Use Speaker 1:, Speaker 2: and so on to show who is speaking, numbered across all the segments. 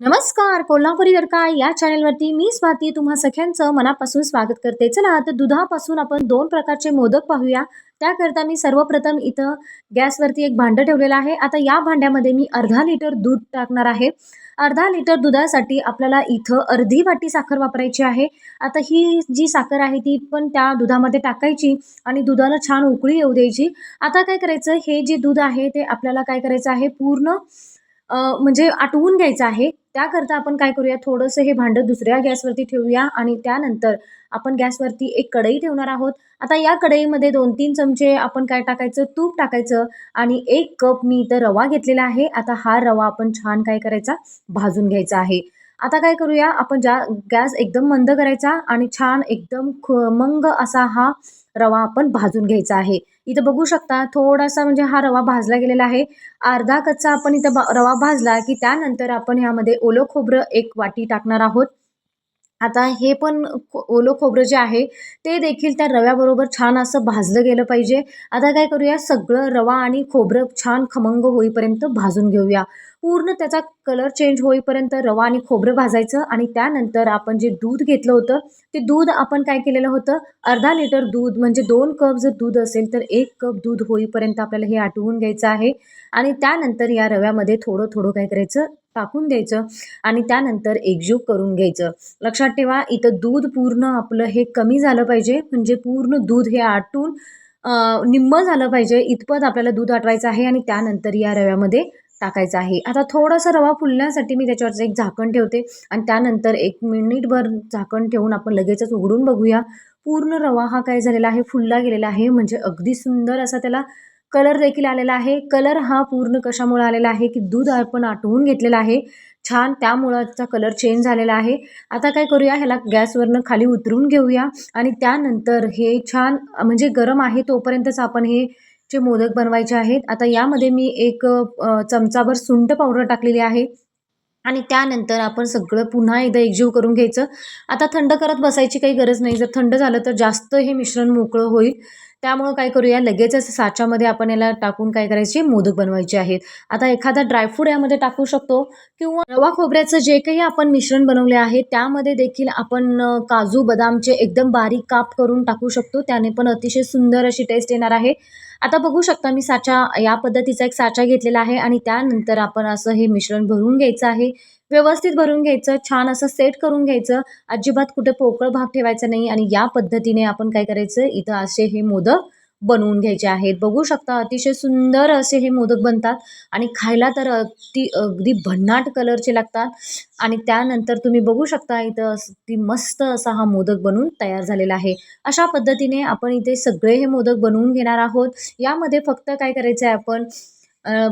Speaker 1: नमस्कार कोल्हापुरी काय या चॅनलवरती मी स्वाती तुम्हा सगळ्यांचं मनापासून स्वागत करते. चला तर दुधापासून आपण दोन प्रकारचे मोदक पाहूया. त्याकरता मी सर्वप्रथम इथं गॅसवरती एक भांडं ठेवलेलं आहे. आता या भांड्यामध्ये मी अर्धा लिटर दूध टाकणार आहे. अर्धा लिटर दुधासाठी आपल्याला इथं अर्धी वाटी साखर वापरायची आहे. आता ही जी साखर आहे ती पण त्या दुधामध्ये टाकायची आणि दुधाला छान उकळी येऊ द्यायची. आता काय करायचं? हे जे दूध आहे ते आपल्याला काय करायचं आहे? पूर्ण म्हणजे आटवून घ्यायचं आहे. त्याकरता आपण काय करूया? थोडंसं हे भांडं दुसऱ्या गॅसवरती ठेवूया आणि त्यानंतर आपण गॅसवरती एक कढई ठेवणार आहोत. आता या कढईमध्ये दोन तीन चमचे आपण काय टाकायचं? तूप टाकायचं आणि एक कप मी इथं रवा घेतलेला आहे. आता हा रवा आपण छान काय करायचा? भाजून घ्यायचा आहे. आता काय करूया? आपण ज्या गॅस एकदम मंद करायचा आणि छान एकदम मंग असा हा रवा आपण भाजून घ्यायचा आहे. इथं बघू शकता थोडासा म्हणजे हा रवा भाजला गेलेला आहे. अर्धा कच्चा आपण इथं बा रवा भाजला की त्यानंतर आपण ह्यामध्ये ओलं खोबरं एक वाटी टाकणार आहोत. आता हे पण खो ओलं खोबरं जे आहे ते देखील त्या रव्याबरोबर छान असं भाजलं गेलं पाहिजे. आता काय करूया सगळं रवा आणि खोबरं छान खमंग होईपर्यंत भाजून घेऊया. पूर्ण त्याचा कलर चेंज होईपर्यंत रवा आणि खोबरं भाजायचं आणि त्यानंतर आपण जे दूध घेतलं होतं ते दूध आपण काय केलेलं होतं अर्धा लिटर दूध म्हणजे दोन कप जर दूध असेल तर एक कप दूध होईपर्यंत आपल्याला हे आटवून घ्यायचं आहे. आणि त्यानंतर या रव्यामध्ये थोडं थोडं काय करायचं टाकून द्यायचं आणि त्यानंतर एकजीव करून घ्यायचं. लक्षात ठेवा इथं दूध पूर्ण आपलं हे कमी झालं पाहिजे. म्हणजे पूर्ण दूध हे आटून निम्म निम्मं झालं पाहिजे. इतपत आपल्याला दूध आटवायचं आहे आणि त्यानंतर या रव्यामध्ये टाकायचं आहे. आता थोडासा रवा फुलण्यासाठी मी त्याच्यावरचं एक झाकण ठेवते आणि त्यानंतर एक मिनिटभर झाकण ठेवून आपण लगेचच उघडून बघूया. पूर्ण रवा हा काय झालेला आहे? फुलला गेलेला आहे. म्हणजे अगदी सुंदर असा त्याला कलर देखील आलेला आहे. कलर हा पूर्ण कशामुळे आलेला आहे की दूध आपण आटवून घेतलेलं आहे. छान त्या मुळाचा कलर चेंज झालेला आहे. आता काय करूया ह्याला गॅसवरनं खाली उतरून घेऊया आणि त्यानंतर हे छान म्हणजे गरम आहे तोपर्यंतच आपण हे जे मोदक बनवायचे आहेत आता यामध्ये मी एक चमचाभर सुंट पावडर टाकलेली आहे आणि त्यानंतर आपण सगळं पुन्हा एकदा एकजीव करून घ्यायचं. आता थंड करत बसायची काही गरज नाही. जर थंड झालं तर जास्त हे मिश्रण मोकळं होईल. त्यामुळं काय करूया लगेचच साच्यामध्ये आपण याला टाकून काय करायचे मोदक बनवायचे आहेत. आता एखादा ड्रायफ्रूट यामध्ये टाकू शकतो किंवा रवा खोबऱ्याचं जे काही आपण मिश्रण बनवले आहे त्यामध्ये देखील आपण काजू बदामचे एकदम बारीक काप करून टाकू शकतो. त्याने पण अतिशय सुंदर अशी टेस्ट येणार आहे. आता बघू शकता मी साचा या पद्धतीचा एक साचा घेतलेला आहे आणि त्यानंतर आपण असं हे मिश्रण भरून घ्यायचं आहे. व्यवस्थित भरून घ्यायचं छान असं सेट करून घ्यायचं. अजिबात कुठे पोकळ भाग ठेवायचा नाही आणि या पद्धतीने आपण काय करायचं? इथं असे हे मोदक बनवून घ्यायचे आहेत. बघू शकता अतिशय सुंदर असे हे मोदक बनतात आणि खायला तर अगदी अगदी भन्नाट कलरचे लागतात. आणि त्यानंतर तुम्ही बघू शकता इथं ती मस्त असा हा मोदक बनून तयार झालेला आहे. अशा पद्धतीने आपण इथे सगळे हे मोदक बनवून घेणार आहोत. यामध्ये फक्त काय करायचं आहे आपण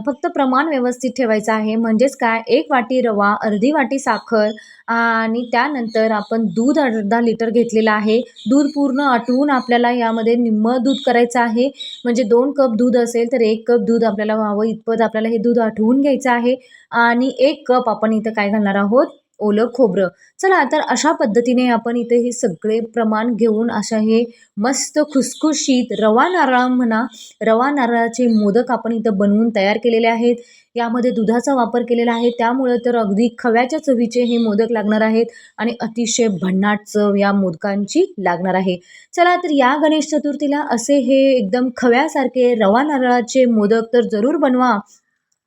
Speaker 1: फक्त प्रमाण व्यवस्थित ठेवायचं आहे. म्हणजेच काय? एक वाटी रवा अर्धी वाटी साखर आणि त्यानंतर आपण दूध अर्धा लिटर घेतलेलं आहे. दूध पूर्ण आटवून आपल्याला यामध्ये निम्मं दूध करायचं आहे. म्हणजे दोन कप दूध असेल तर एक कप दूध आपल्याला व्हावं. इतपत आपल्याला हे दूध आठवून घ्यायचं आहे. आणि एक कप आपण इथं काय घालणार आहोत? ओलं खोबरं. चला तर अशा पद्धतीने आपण इथे हे सगळे प्रमाण घेऊन अशा हे मस्त खुसखुशीत रवा नारळ म्हणा रवा नारळाचे मोदक आपण इथं बनवून तयार केलेले आहेत. यामध्ये दुधाचा वापर केलेला आहे. त्यामुळं तर अगदी खव्याच्या चवीचे हे मोदक लागणार आहेत आणि अतिशय भन्नाट चव या मोदकांची लागणार आहे. चला तर या गणेश चतुर्थीला असे हे एकदम खव्यासारखे रवा नारळाचे मोदक तर जरूर बनवा.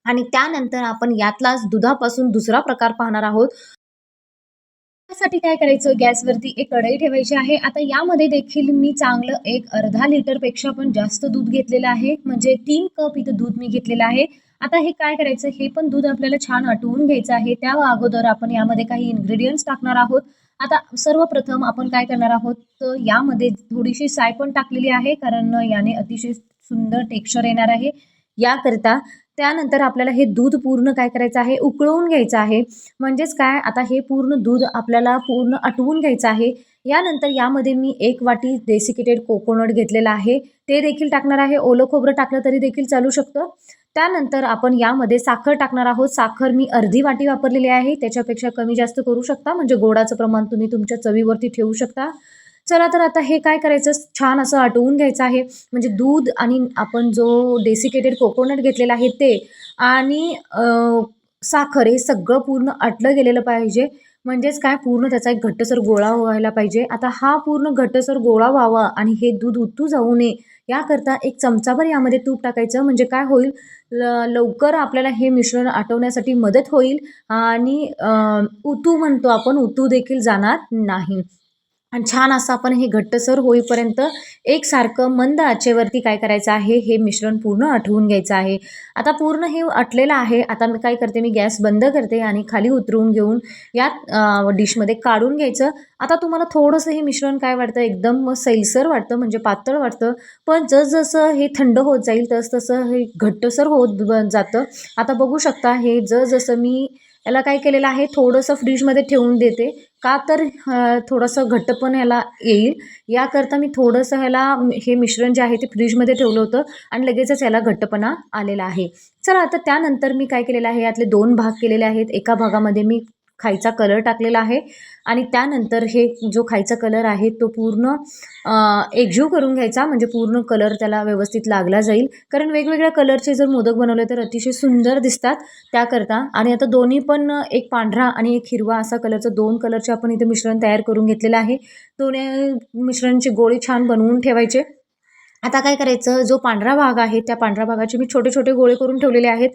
Speaker 1: आणि त्यानंतर आपण यातलाच दुधापासून दुसरा प्रकार पाहणार आहोत. त्यासाठी काय करायचं? गॅसवरती एक कढई ठेवायची आहे. आता यामध्ये देखील मी चांगलं एक अर्धा लिटरपेक्षा पण जास्त दूध घेतलेलं आहे. म्हणजे तीन कप इथं दूध मी घेतलेलं आहे. आता हे काय करायचं? हे पण दूध आपल्याला छान आटवून घ्यायचं आहे. त्या अगोदर आपण यामध्ये काही इन्ग्रेडियंट्स टाकणार आहोत. आता सर्वप्रथम आपण काय करणार आहोत? तर यामध्ये थोडीशी साय पण टाकलेली आहे. कारण याने अतिशय सुंदर टेक्स्चर येणार आहे. याकरिता त्यानंतर आपल्याला हे दूध पूर्ण काय करायचं आहे? उकळवून घ्यायचं आहे. म्हणजेच काय? आता हे पूर्ण दूध आपल्याला पूर्ण आटवून घ्यायचं आहे. यानंतर यामध्ये मी एक वाटी डेसिकेटेड कोकोनट घेतलेलं आहे. ते देखील टाकणार आहे. ओलं खोबरं टाकलं तरी देखील चालू शकतं. त्यानंतर आपण यामध्ये साखर टाकणार आहोत. साखर मी अर्धी वाटी वापरलेली आहे. त्याच्यापेक्षा कमी जास्त करू शकता. म्हणजे गोडाचं प्रमाण तुम्ही तुमच्या चवीवरती ठेवू शकता. चला तर आता हे काय करायचं? छान असं आटवून घ्यायचं आहे. म्हणजे दूध आणि आपण जो डेसिकेटेड कोकोनट घेतलेला आहे ते आणि साखर हे सगळं पूर्ण आटलं गेलेलं पाहिजे. म्हणजेच काय? पूर्ण त्याचा एक घट्टसर गोळा व्हायला पाहिजे. आता हा पूर्ण घट्टसर गोळा व्हावा आणि हे दूध उतू जाऊ नये याकरता एक चमचाभर यामध्ये तूप टाकायचं. म्हणजे काय होईल? ल लवकर आपल्याला हे मिश्रण आटवण्यासाठी मदत होईल आणि उतू म्हणतो आपण उतू देखील जाणार नाही. आणि छान असं आपण हे घट्टसर होईपर्यंत एकसारखं मंद आचेवरती काय करायचं आहे हे मिश्रण पूर्ण आठवून घ्यायचं आहे. आता पूर्ण हे आटलेलं आहे. आता मी काय करते मी गॅस बंद करते आणि खाली उतरवून घेऊन यात डिशमध्ये काढून घ्यायचं. आता तुम्हाला थोडंसं हे मिश्रण काय वाटतं एकदम सैलसर वाटतं म्हणजे पातळ वाटतं. पण जसजसं हे थंड होत जाईल तसतसं हे घट्टसर होत ब जातं. आता बघू शकता हे जसजसं मी याला काय केलेलं आहे थोडंसं फ्रीजमध्ये ठेवून देते. का तर थोडंसं घट्टपण ह्याला येईल. याकरता मी थोडंसं ह्याला हे मिश्रण जे आहे ते फ्रीजमध्ये ठेवलं होतं आणि लगेचच याला घट्टपणा आलेला आहे. चला आता त्यानंतर मी काय केलेलं आहे? यातले दोन भाग केलेले आहेत. एका भागामध्ये मी खायचा कलर टाकलेला आहे. आणि त्यानंतर हे जो खायचा कलर आहे तो पूर्ण अ, एकजीव करून घ्यायचा. म्हणजे पूर्ण कलर त्याला व्यवस्थित लागला जाईल. कारण वेगवेगळ्या कलरचे जर मोदक बनवले तर अतिशय सुंदर दिसतात त्याकरता. आणि आता दोन्ही पण एक पांढरा आणि एक हिरवा असा कलरचं दोन कलरचे आपण इथे मिश्रण तयार करून घेतलेलं आहे. दोन्ही मिश्रणची गोळी छान बनवून ठेवायचे. आता काय करायचं? जो पांढरा भाग आहे त्या पांढऱ्या भागाचे मी छोटे छोटे गोळे करून ठेवलेले आहेत.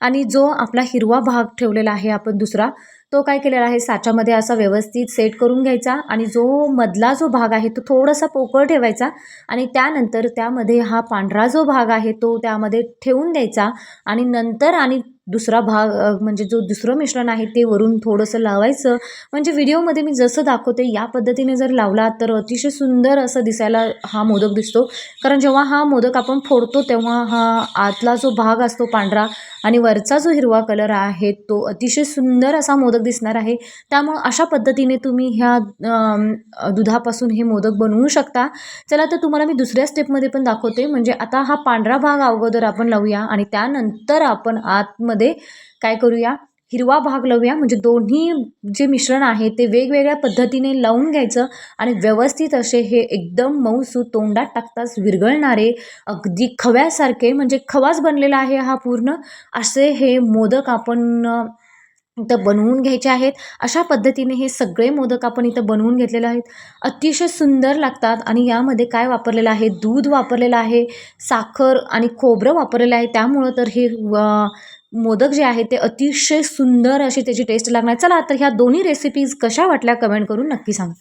Speaker 1: आणि जो आपला हिरवा भाग ठेवलेला आहे आपण दुसरा तो काय केलेला आहे? साच्यामध्ये असा व्यवस्थित सेट करून घ्यायचा आणि जो मधला जो भाग आहे तो थोडासा पोकळ ठेवायचा आणि त्यानंतर त्यामध्ये हा पांढरा जो भाग आहे तो त्यामध्ये ठेवून द्यायचा आणि नंतर आणि दुसरा भाग म्हणजे जो दुसरं मिश्रण आहे ते वरून थोडंसं लावायचं. म्हणजे व्हिडिओमध्ये मी जसं दाखवते या पद्धतीने जर लावला तर अतिशय सुंदर असं दिसायला हा मोदक दिसतो. कारण जेव्हा हा मोदक आपण फोडतो तेव्हा हा आतला जो भाग असतो पांढरा आणि वरचा जो हिरवा कलर आहे तो अतिशय सुंदर असा मोदक दिसणार आहे. त्यामुळं अशा पद्धतीने तुम्ही ह्या दुधापासून हे मोदक बनवू शकता. चला तर तुम्हाला मी दुसऱ्या स्टेपमध्ये पण दाखवते. म्हणजे आता हा पांढरा भाग अगोदर आपण लावूया आणि त्यानंतर आपण आतमध्ये काय करूया? हिरवा भाग लावूया. म्हणजे दोन्ही जे मिश्रण आहे ते वेगवेगळ्या पद्धतीने लावून घ्यायचं आणि व्यवस्थित असे हे एकदम मऊसू तोंडात टाकताच विरघळणारे अगदी खव्यासारखे म्हणजे खवाच बनलेला आहे हा पूर्ण. असे हे मोदक आपण इथं बनवून घ्यायचे आहेत. अशा पद्धतीने हे सगळे मोदक आपण इथं बनवून घेतलेले आहेत. अतिशय सुंदर लागतात आणि यामध्ये काय वापरलेलं आहे? दूध वापरलेलं आहे साखर आणि खोबरं वापरलेलं आहे. त्यामुळं तर हे मोदक जे आहे ते अतिशय सुंदर अशी त्याची टेस्ट लागणार चला तर ह्या दोन्ही रेसिपीज कशा वाटल्या कमेंट करून नक्की सांगा.